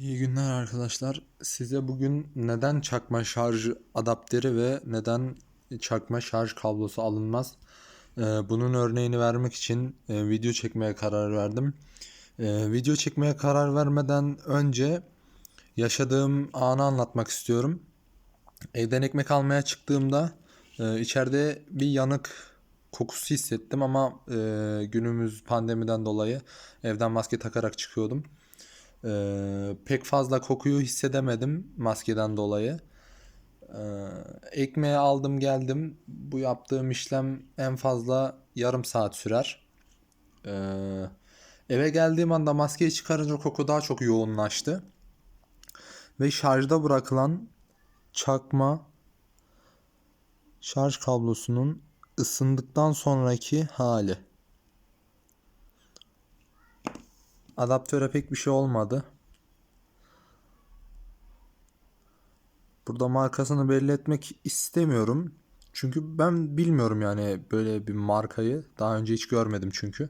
İyi günler arkadaşlar. Size bugün neden çakma şarj adaptörü ve neden çakma şarj kablosu alınmaz? Ee, bunun örneğini vermek için e, video çekmeye karar verdim. Ee, video çekmeye karar vermeden önce yaşadığım anı anlatmak istiyorum. Evden ekmek almaya çıktığımda e, içeride bir yanık kokusu hissettim ama e, günümüz pandemiden dolayı evden maske takarak çıkıyordum. Ee, pek fazla kokuyu hissedemedim maskeden dolayı. Ee, ekmeği aldım geldim. Bu yaptığım işlem en fazla yarım saat sürer. Ee, eve geldiğim anda maskeyi çıkarınca koku daha çok yoğunlaştı. Ve şarjda bırakılan çakma şarj kablosunun ısındıktan sonraki hali. Adaptöre pek bir şey olmadı. Burada markasını belli etmek istemiyorum. Çünkü ben bilmiyorum yani böyle bir markayı. Daha önce hiç görmedim çünkü.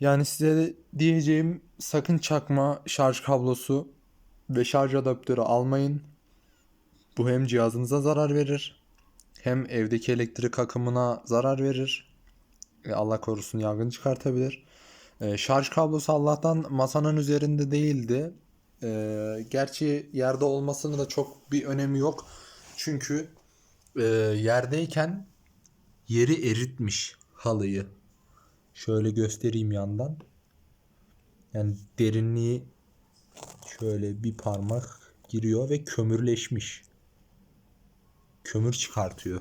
Yani size diyeceğim sakın çakma şarj kablosu ve şarj adaptörü almayın. Bu hem cihazınıza zarar verir hem evdeki elektrik akımına zarar verir. Allah korusun yangın çıkartabilir. E, şarj kablosu Allah'tan masanın üzerinde değildi. E, gerçi yerde olmasının da çok bir önemi yok. Çünkü e, yerdeyken yeri eritmiş halıyı. Şöyle göstereyim yandan. Yani derinliği şöyle bir parmak giriyor ve kömürleşmiş. Kömür çıkartıyor.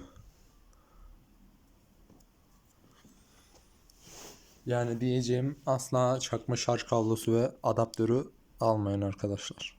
Yani diyeceğim asla çakma şarj kablosu ve adaptörü almayın arkadaşlar.